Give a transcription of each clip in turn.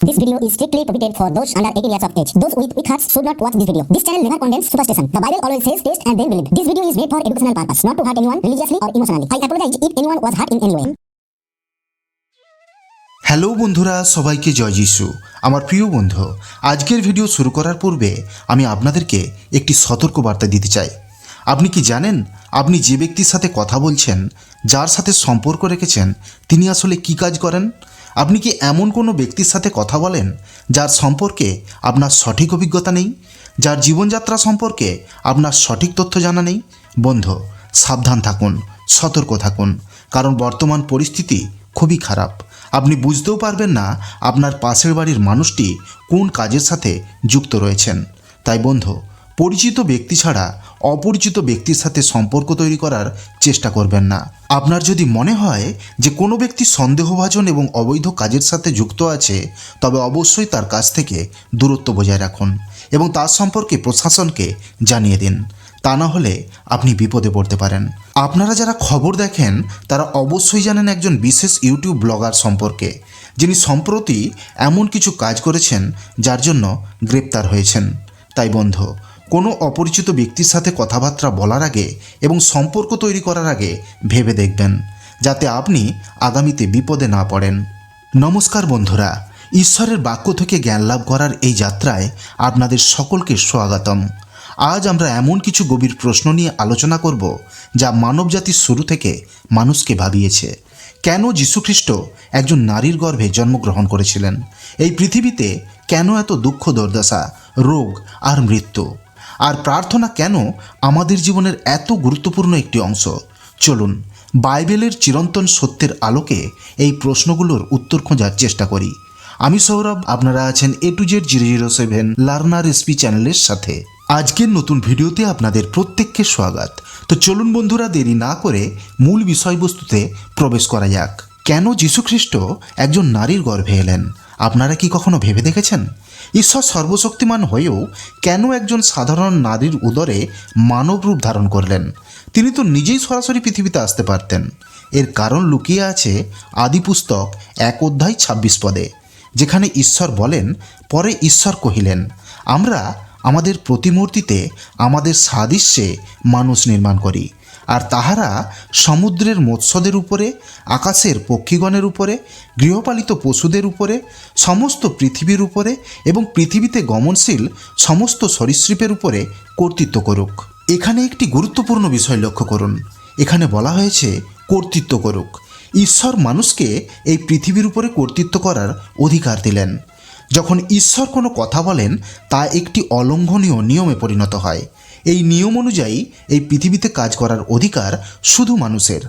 This video is strictly prohibited for those under 18 years of age. Those with weak hearts should not watch this video. This channel never condemns superstition. The Bible always says taste and then believe. This video is made for educational purpose, not to hurt anyone religiously or emotionally. I apologize if anyone was hurt in any way. Hello বন্ধুরা সবাইকে জয় যিশু আমার প্রিয় বন্ধু আজকের video শুরু করার পূর্বে আমি আপনাদেরকে একটি সতর্ক বার্তা দিতে চাই আপনি কি জানেন আপনি যে ব্যক্তির সাথে কথা বলছেন যার সাথে সম্পর্ক রেখেছেন তিনি আসলে কি কাজ করেন আপনি কি এমন কোনো ব্যক্তির সাথে কথা বলেন যার সম্পর্কে আপনার সঠিক অভিজ্ঞতা নেই? যার জীবনযাত্রা সম্পর্কে আপনার সঠিক তথ্য জানা নেই? বন্ধু, সাবধান থাকুন, সতর্ক থাকুন, কারণ বর্তমান পরিস্থিতি খুবই খারাপ। আপনি বুঝতেও পারবেন না আপনার পাশের বাড়ির মানুষটি কোন কাজের সাথে যুক্ত রয়েছেন। তাই বন্ধু পরিচিত ব্যক্তি ছাড়া অপরিচিত ব্যক্তির সাথে সম্পর্ক তৈরি করার চেষ্টা করবেন না। আপনার যদি মনে হয় যে কোনো ব্যক্তি সন্দেহভাজন এবং অবৈধ কাজের সাথে যুক্ত আছে, তবে অবশ্যই তার কাছ থেকে দূরত্ব বজায় রাখুন এবং তার সম্পর্কে প্রশাসনকে জানিয়ে দিন। তা না হলে আপনি বিপদে পড়তে পারেন। আপনারা যারা খবর দেখেন, তারা অবশ্যই জানেন একজন বিশেষ ইউটিউব ব্লগার সম্পর্কে, যিনি সম্প্রতি এমন কিছু কাজ করেছেন যার জন্য গ্রেপ্তার হয়েছেন। তাই বন্ধু কোনো অপরিচিত ব্যক্তির সাথে কথাবার্তা বলার আগে এবং সম্পর্ক তৈরি করার আগে ভেবে দেখবেন, যাতে আপনি আগামীতে বিপদে না পড়েন। নমস্কার বন্ধুরা, ঈশ্বরের বাক্য থেকে জ্ঞান লাভ করার এই যাত্রায় আপনাদের সকলকে স্বাগতম। আজ আমরা এমন কিছু গভীর প্রশ্ন নিয়ে আলোচনা করব, যা মানবজাতির শুরু থেকে মানুষকে ভাবিয়েছে। কেন যীশুখ্রিস্ট একজন নারীর গর্ভে জন্মগ্রহণ করেছিলেন? এই পৃথিবীতে কেন এত দুঃখ, দুর্দশা, রোগ আর মৃত্যু? আর প্রার্থনা কেন আমাদের জীবনের এত গুরুত্বপূর্ণ একটি অংশ? চলুন, বাইবেলের চিরন্তন সত্যের আলোকে এই প্রশ্নগুলোর উত্তর খোঁজার চেষ্টা করি। আমি সৌরভ, আপনারা আছেন A to Z zero zero seven learner SP চ্যানেলের সাথে। আজকের নতুন ভিডিওতে আপনাদের প্রত্যেককে স্বাগত। তো চলুন বন্ধুরা, দেরি না করে মূল বিষয়বস্তুতে প্রবেশ করা যাক। কেন যীশুখ্রিস্ট একজন নারীর গর্ভে এলেন? আপনারা কি কখনো ভেবে দেখেছেন? ঈশ্বর সর্বশক্তিমান হয়েও কেন একজন সাধারণ নারীর উদরে মানব রূপ ধারণ করলেন? তিনি তো নিজেই সরাসরি পৃথিবীতে আসতে পারতেন। এর কারণ লুকিয়ে আছে আদিপুস্তক এক অধ্যায় ছাব্বিশ পদে, যেখানে ঈশ্বর বলেন, পরে ঈশ্বর কহিলেন, আমরা আমাদের প্রতিমূর্তিতে আমাদের সাদৃশ্যে মানুষ নির্মাণ করি। আর তাহারা সমুদ্রের মৎস্যদের উপরে, আকাশের পক্ষীগণের উপরে, গৃহপালিত পশুদের উপরে, সমস্ত পৃথিবীর উপরে এবং পৃথিবীতে গমনশীল সমস্ত সরীসৃপের উপরে কর্তৃত্ব করুক। এখানে একটি গুরুত্বপূর্ণ বিষয় লক্ষ্য করুন। এখানে বলা হয়েছে, কর্তৃত্ব করুক। ঈশ্বর মানুষকে এই পৃথিবীর উপরে কর্তৃত্ব করার অধিকার দিলেন। যখন ঈশ্বর কোনো কথা বলেন, তা একটি অলঙ্ঘনীয় নিয়মে পরিণত হয়। এই নিয়ম অনুযায়ী এই পৃথিবীতে কাজ করার অধিকার শুধু মানুষের।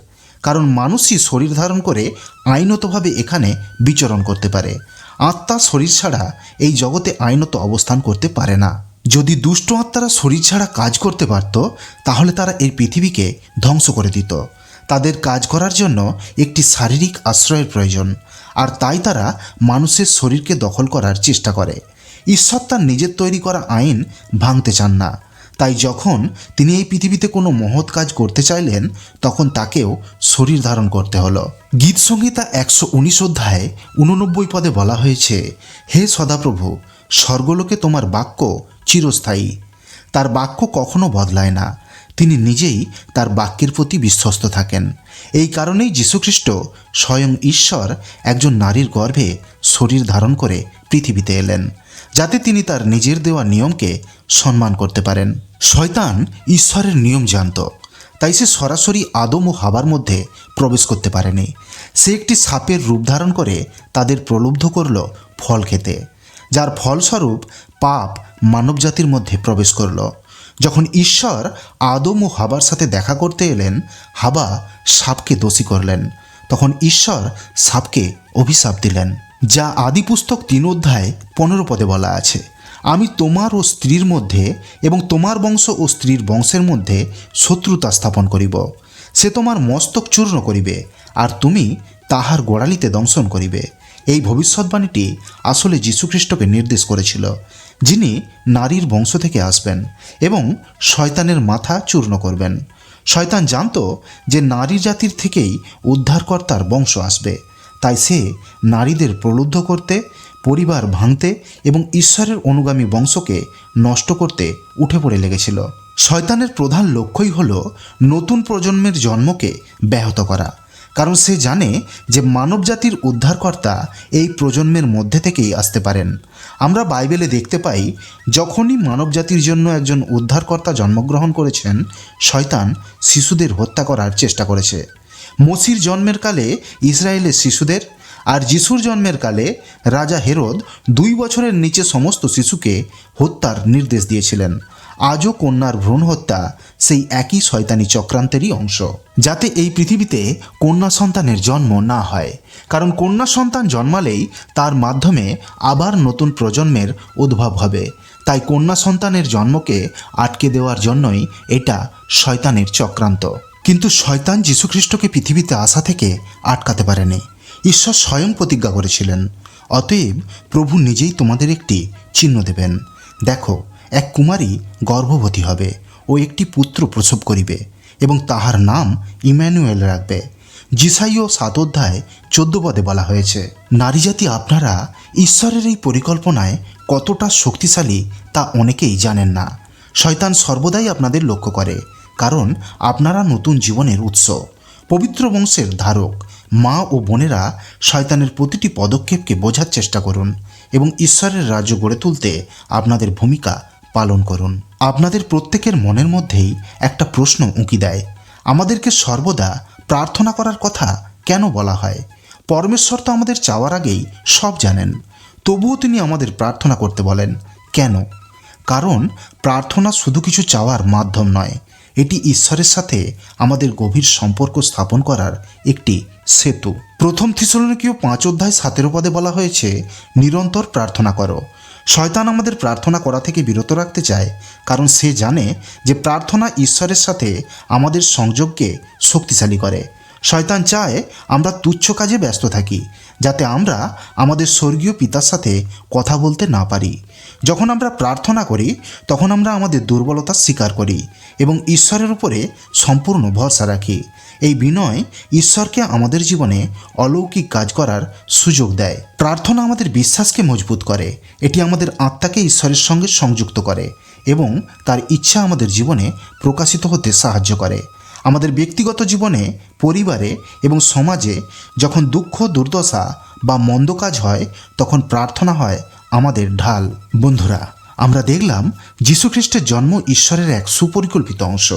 কারণ মানুষই শরীর ধারণ করে আইনতভাবে এখানে বিচরণ করতে পারে। আত্মা শরীর ছাড়া এই জগতে আইনত অবস্থান করতে পারে না। যদি দুষ্ট আত্মারা শরীর ছাড়া কাজ করতে পারত, তাহলে তারা এই পৃথিবীকে ধ্বংস করে দিত। তাদের কাজ করার জন্য একটি শারীরিক আশ্রয়ের প্রয়োজন। আর তাই তারা মানুষের শরীরকে দখল করার চেষ্টা করে। ঈশ্বর তার নিজের তৈরি করা আইন ভাঙতে চান না। তাই যখন তিনি এই পৃথিবীতে কোনো মহৎ কাজ করতে চাইলেন, তখন তাকেও শরীর ধারণ করতে হলো। গীত সংহিতা একশো উনিশ অধ্যায়ে উননব্বই পদে বলা হয়েছে, হে সদাপ্রভু, স্বর্গলোকে তোমার বাক্য চিরস্থায়ী। তার বাক্য কখনো বদলায় না। তিনি নিজেই তার বাক্যের প্রতি বিশ্বস্ত থাকেন। এই কারণেই যীশুখ্রিস্ট স্বয়ং ঈশ্বর একজন নারীর গর্ভে শরীর ধারণ করে পৃথিবীতে এলেন। যাতে তিনি তার নিজের দেওয়া নিয়মকে সম্মান করতে পারেন। শয়তান ঈশ্বরের নিয়ম জানত, তাই সে সরাসরি আদম ও হাবার মধ্যে প্রবেশ করতে পারেনি। সে একটি সাপের রূপ ধারণ করে তাদের প্রলুব্ধ করল ফল খেতে, যার ফলস্বরূপ পাপ মানবজাতির মধ্যে প্রবেশ করল। যখন ঈশ্বর আদম ও হাবার সাথে দেখা করতে এলেন, হাবা সাপকে দোষী করলেন। তখন ঈশ্বর সাপকে অভিশাপ দিলেন। যা আদি পুস্তক তিন অধ্যায় পনেরো পদে বলা আছে। আমি তোমার ও স্ত্রীর মধ্যে এবং তোমার বংশ ও স্ত্রীর বংশের মধ্যে শত্রুতা স্থাপন করিব। সে তোমার মস্তক চূর্ণ করিবে, আর তুমি তাহার গোড়ালিতে দংশন করিবে। এই ভবিষ্যৎবাণীটি আসলে যীশুখ্রিস্টকে নির্দেশ করেছিল, যিনি নারীর বংশ থেকে আসবেন এবং শয়তানের মাথা চূর্ণ করবেন। শয়তান জানত যে নারী জাতির থেকেই উদ্ধারকর্তার বংশ আসবে তাই সে নারীদের প্রলুব্ধ করতে, পরিবার ভাঙতে এবং ঈশ্বরের অনুগামী বংশকে নষ্ট করতে উঠে পড়ে লেগেছিল। শয়তানের প্রধান লক্ষ্যই হল নতুন প্রজন্মের জন্মকে ব্যাহত করা। কারণ সে জানে যে মানবজাতির উদ্ধারকর্তা এই প্রজন্মের মধ্যে থেকেই আসতে পারেন। আমরা বাইবেলে দেখতে পাই, যখনই মানবজাতির জন্য একজন উদ্ধারকর্তা জন্মগ্রহণ করেছেন, শয়তান শিশুদের হত্যা করার চেষ্টা করেছে। মসির জন্মের কালে ইসরায়েলের শিশুদের আর যিশুর জন্মের কালে রাজা হেরোদ দুই বছরের নিচে সমস্ত শিশুকে হত্যার নির্দেশ দিয়েছিলেন। আজও কন্যার ভ্রূণ হত্যা সেই একই শয়তানি চক্রান্তেরই অংশ। যাতে এই পৃথিবীতে কন্যা সন্তানের জন্ম না হয়। কারণ কন্যা সন্তান জন্মালেই তার মাধ্যমে আবার নতুন প্রজন্মের উদ্ভব হবে। তাই কন্যা সন্তানের জন্মকে আটকে দেওয়ার জন্যই এটা শয়তানের চক্রান্ত। কিন্তু শয়তান যীশুখ্রিস্টকে পৃথিবীতে আসা থেকে আটকাতে পারেনি। ঈশ্বর স্বয়ং প্রতিজ্ঞা করেছিলেন, অতএব প্রভু নিজেই তোমাদের একটি চিহ্ন দেবেন। দেখো, এক কুমারী গর্ভবতী হবে ও একটি পুত্র প্রসব করিবে এবং তাহার নাম ইম্যানুয়েল রাখবে। জিসাইও সাত অধ্যায় চোদ্দ পদে বলা হয়েছে নারীজাতি আপনারা ঈশ্বরের এই পরিকল্পনায় কতটা শক্তিশালী তা অনেকেই জানেন না। শয়তান সর্বদাই আপনাদের লক্ষ্য করে কারণ আপনারা নতুন জীবনের উৎস। পবিত্র বংশের ধারক, মা ও বোনেরা শয়তানের প্রতিটি পদক্ষেপকে বোঝার চেষ্টা করুন এবং ঈশ্বরের রাজ্য গড়ে তুলতে আপনাদের ভূমিকা পালন করুন। আপনাদের প্রত্যেকের মনের মধ্যেই একটা প্রশ্ন উঁকি দেয়, আমাদেরকে সর্বদা প্রার্থনা করার কথা কেন বলা হয়? পরমেশ্বর তো আমাদের চাওয়ার আগেই সব জানেন, তবুও তিনি আমাদের প্রার্থনা করতে বলেন, কেন? কারণ প্রার্থনা শুধু কিছু চাওয়ার মাধ্যম নয় এটি ঈশ্বরের সাথে আমাদের গভীর সম্পর্ক স্থাপন করার একটি সেতু। প্রথম থিসলনিকীয় পাঁচ অধ্যায় সাতেরো পদে বলা হয়েছে, নিরন্তর প্রার্থনা করো। শয়তান আমাদের প্রার্থনা করা থেকে বিরত রাখতে চায়, কারণ সে জানে যে প্রার্থনা ঈশ্বরের সাথে আমাদের সংযোগকে শক্তিশালী করে। শয়তান চায় আমরা তুচ্ছ কাজে ব্যস্ত থাকি, যাতে আমরা আমাদের স্বর্গীয় পিতার সাথে কথা বলতে না পারি। যখন আমরা প্রার্থনা করি, তখন আমরা আমাদের দুর্বলতা স্বীকার করি এবং ঈশ্বরের উপরে সম্পূর্ণ ভরসা রাখি। এই বিনয় ঈশ্বরকে আমাদের জীবনে অলৌকিক কাজ করার সুযোগ দেয়। প্রার্থনা আমাদের বিশ্বাসকে মজবুত করে। এটি আমাদের আত্মাকে ঈশ্বরের সঙ্গে সংযুক্ত করে এবং তার ইচ্ছা আমাদের জীবনে প্রকাশিত হতে সাহায্য করে। আমাদের ব্যক্তিগত জীবনে, পরিবারে এবং সমাজে যখন দুঃখ, দুর্দশা বা মন্দ কাজ হয়, তখন প্রার্থনা হয় আমাদের ঢাল। বন্ধুরা, আমরা দেখলাম যীশুখ্রিস্টের জন্ম ঈশ্বরের এক সুপরিকল্পিত অংশ।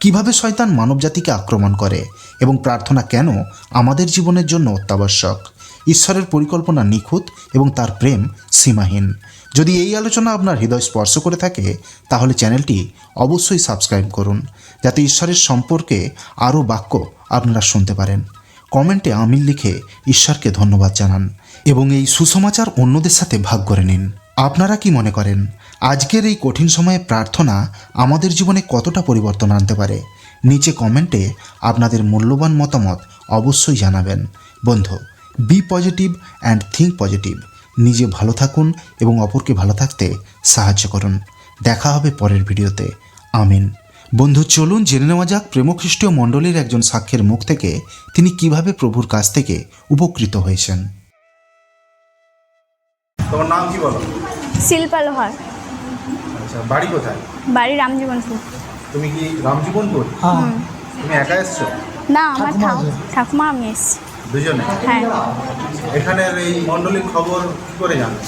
কীভাবে শয়তান মানবজাতিকে আক্রমণ করে এবং প্রার্থনা কেন আমাদের জীবনের জন্য অত্যাবশ্যক? ঈশ্বরের পরিকল্পনা নিখুঁত এবং তার প্রেম সীমাহীন। যদি এই আলোচনা আপনার হৃদয় স্পর্শ করে থাকে, তাহলে চ্যানেলটি অবশ্যই সাবস্ক্রাইব করুন, যাতে ঈশ্বরের সম্পর্কে আরও বাক্য আপনারা শুনতে পারেন। কমেন্টে আমিল লিখে ঈশ্বরকে ধন্যবাদ জানান। এবং এই সুসমাচার অন্যদের সাথে ভাগ করে নিন। আপনারা কি মনে করেন, আজকের এই কঠিন সময়ে প্রার্থনা আমাদের জীবনে কতটা পরিবর্তন আনতে পারে? নিচে কমেন্টে আপনাদের মূল্যবান মতামত অবশ্যই জানাবেন। বন্ধু be positive and think positive নিজে ভালো থাকুন এবং অপরকে ভালো থাকতে সাহায্য করুন। দেখা হবে পরের ভিডিওতে। আমিন। বন্ধু, চলুন জেনে নেওয়া যাক প্রেমখ্রিস্টীয় মণ্ডলীর একজন সাক্ষ্যের মুখ থেকে তিনি কীভাবে প্রভুর কাছ থেকে উপকৃত হয়েছেন। তোমার নাম কি বলো? শিল্পা লোহার। আচ্ছা বাড়ি কোথায়? বাড়ি রামজীবনপুর। তুমি কি রামজীবনপুর? হ্যাঁ। তুমি একা এসছো? না আমার ঠাকু- ঠাকুমা আমি এসছি। দুজনে? হ্যাঁ। এখানের এই মণ্ডলীর খবর কি করে জানো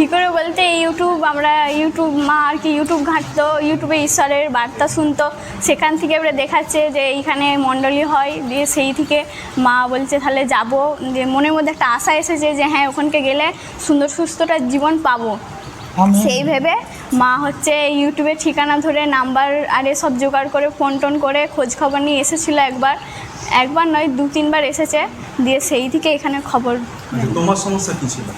কী করে বলতে ইউটিউব আমরা ইউটিউব মা আর কি ইউটিউব ঘাঁটতো ইউটিউবে ঈশ্বরের বার্তা শুনতো। সেখান থেকে এবারে দেখাচ্ছে যে এইখানে মণ্ডলী হয় দিয়ে সেই থেকে মা বলছে তাহলে যাব। যে মনের মধ্যে একটা আশা এসেছে যে হ্যাঁ ওখানকে গেলে সুন্দর সুস্থটা জীবন পাবো। সেই ভেবে মা হচ্ছে ইউটিউবে ঠিকানা ধরে নাম্বার আর সব জোগাড় করে ফোন টোন করে খোঁজ খবর নিয়ে এসেছিল একবার। একবার নয় দু তিনবার এসেছে। দিয়ে সেই থেকে এখানে খবর আচ্ছা, তোমার সমস্যা কি ছিল?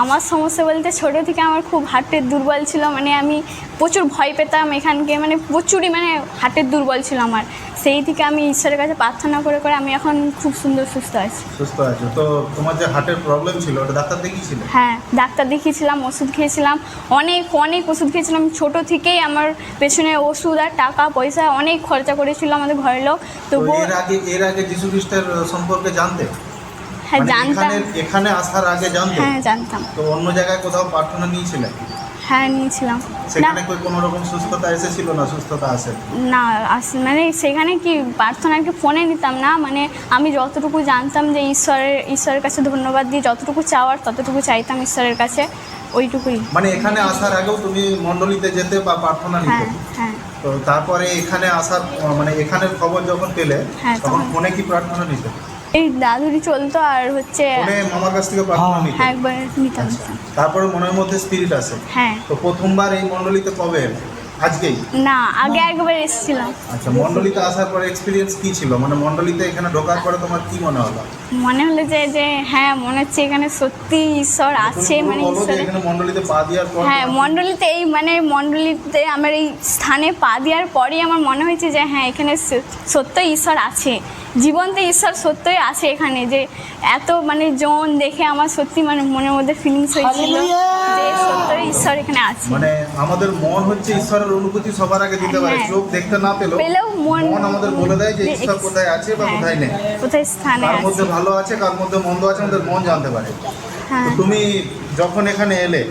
আমার সমস্যা বলতে ছোটো থেকে আমার খুব হার্টের দুর্বল ছিল মানে আমি প্রচুর ভয় পেতাম এখানকে মানে প্রচুরই মানে হার্টের দুর্বল ছিল আমার। সেই থেকে আমি ঈশ্বরের কাছে প্রার্থনা করে করে আমি এখন খুব সুন্দর সুস্থ আছি। সুস্থ আছো। তো তোমার যে হার্টের প্রবলেম ছিল ওটা ডাক্তার দেখিয়েছিলে? হ্যাঁ ডাক্তার দেখিয়েছিলাম ওষুধ খেয়েছিলাম। অনেক অনেক ওষুধ খেয়েছিলাম। ছোটো থেকেই আমার পেছনে ওষুধ আর টাকা পয়সা অনেক খরচা করেছিল আমাদের ঘরের লোক। তো এর আগে এর আগে যীশু খ্রিস্টের সম্পর্কে জানতে? হ্যাঁ মানে জানতাম। এখানে আসার আগে জানতো হ্যাঁ জানতাম। তো অন্য জায়গায় কোথাও প্রার্থনা নিয়েছিলেন হ্যাঁ নিয়েছিলাম। সেখানে কই কোনো রকম সুস্থতা এসেছিল না সুস্থতা আসে না মানে সেখানে কি প্রার্থনাকে ফোনে নিতাম না? মানে আমি যতটুকু জানতাম যে ঈশ্বরের ঈশ্বরের কাছে ধন্যবাদ দিয়ে যতটুকু চাওয়ার ততটুকু চাইতাম ঈশ্বরের কাছে। ওইটুকুই। মানে এখানে আসার আগেও তুমি মণ্ডলীতে যেতে বা প্রার্থনা নিতে? হ্যাঁ হ্যাঁ। তো তারপরে এখানে আসার মানে এখানের খবর যখন পেলে হ্যাঁ, তখন তখন- ফোনে কি প্রার্থনা নিতে? এই দাদুরি চলতো আর হচ্ছে ফোনে মামার কাছ থেকে প্রার্থনা নিতে। হ্যাঁ একবার নিতাম আচ্ছা। তারপরে মনের মধ্যে স্পিরিট আসে হ্যাঁ। তো প্রথমবার এই মণ্ডলীতে কবে? আজকেই? না আগে একবার এসেছিলাম। আচ্ছা মণ্ডলীতে আসার পরে এক্সপিরিয়েন্স কি ছিল? মানে মণ্ডলীতে এখানে ঢোকার পরে তোমার কি মনে হলো? মনে হলো যে যে হ্যাঁ মনে হচ্ছে এখানে সত্যি ঈশ্বর আছে মানে ঈশ্বরের। এখানে মণ্ডলীতে পা দেওয়ার পর হ্যাঁ মণ্ডলীতে এই মানে মণ্ডলীতে আমার এই স্থানে পা দেওয়ার পরেই আমার মনে হয়েছে যে হ্যাঁ এখানে সত্য ঈশ্বর আছে। জীবন্ত ঈশ্বর সত্যই আছে এখানে যে এত মানে জন দেখে আমার সত্যি মানে মনের মধ্যে ফিলিংস হয়েছিল যে সত্যই ঈশ্বর এখানে আছে। মানে আমাদের মন হচ্ছে ঈশ্বরের অনুভূতি সবার আগে দিতে পারে। হ্যাঁ। চোখ দেখতে না পেলেও পেলেও মন মন আমাদের বলে দেয় যে ঈশ্বর কোথায় আছে বা হ্যাঁ, কোথায় নেই। কোথায় স্থানে কার আছে। মধ্যে ভালো আছে কার মধ্যে মন্দ আছে আমাদের মন জানতে পারে। হ্যাঁ। তুমি যখন এখানে এলে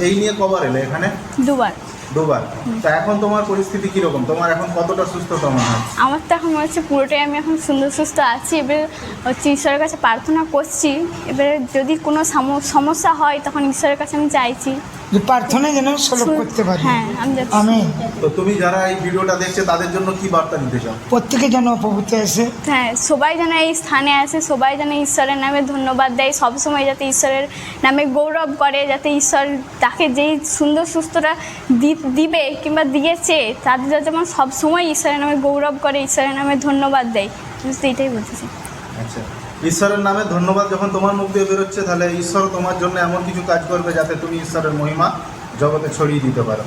এই নিয়ে কবার এলে এখানে? দুবার। দুবার। তা এখন তোমার পরিস্থিতি কীরকম? তোমার এখন কতটা সুস্থতা মনে আমার তো এখন হচ্ছে পুরোটাই আমি এখন সুন্দর, সুস্থ আছি। এবার হচ্ছে ঈশ্বরের কাছে প্রার্থনা করছি। এবারে যদি কোনো সাম- সমস্যা হয়, তখন ঈশ্বরের কাছে আমি চাইছি। যে প্রার্থনা যেন সলভ করতে পারি। হ্যাঁ আমি তো তুমি যারা এই ভিডিওটা দেখছে তাদের জন্য কি বার্তা দিতে চাও? প্রত্যেকে যেন উপভূত এসে হ্যাঁ সবাই যেন এই স্থানে আসে সবাই যেন ঈশ্বরের নামে ধন্যবাদ দেয় সবসময় যাতে ঈশ্বরের নামে গৌরব করে যাতে ঈশ্বর তাকে যেই সুন্দর সুস্থটা দি- দিবে কিংবা দিয়েছে তাদের যেমন সবসময় ঈশ্বরের নামে গৌরব করে ঈশ্বরের নামে ধন্যবাদ দেয়। আমি তো এইটাই বলতে চাই আচ্ছা। ঈশ্বরের নামে ধন্যবাদ, যখন তোমার মুখ দিয়ে বেরোচ্ছে, তাহলে ঈশ্বর তোমার জন্য এমন কিছু কাজ করবে যাতে তুমি ঈশ্বরের মহিমা জগতে ছড়িয়ে দিতে পারো।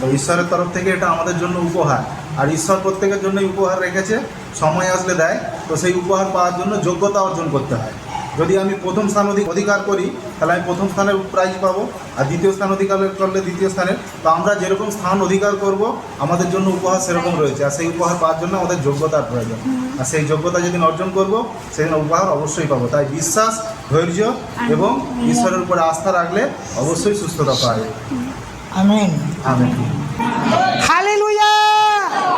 তো ঈশ্বরের তরফ থেকে এটা আমাদের জন্য উপহার। আর ঈশ্বর প্রত্যেকের জন্যই উপহার রেখেছে, সময় আসলে দেয়, তো সেই উপহার পাওয়ার জন্য যোগ্যতা অর্জন করতে হয়। যদি আমি প্রথম স্থান অধি- অধিকার করি তাহলে আমি প্রথম স্থানের প্রাইজ পাবো আর দ্বিতীয় স্থান অধিকার করলে দ্বিতীয় স্থানের। তো আমরা যেরকম স্থান অধিকার করব আমাদের জন্য উপহার সেরকম রয়েছে আর সেই উপহার পাওয়ার জন্য আমাদের যোগ্যতার প্রয়োজন। আর সেই যোগ্যতা যেদিন অর্জন করব সেদিন উপহার অবশ্যই পাবো। তাই বিশ্বাস ধৈর্য এবং ঈশ্বরের উপরে আস্থা রাখলে অবশ্যই সুস্থতা পাওয়া যাবে। আমিন। আমেন। হাত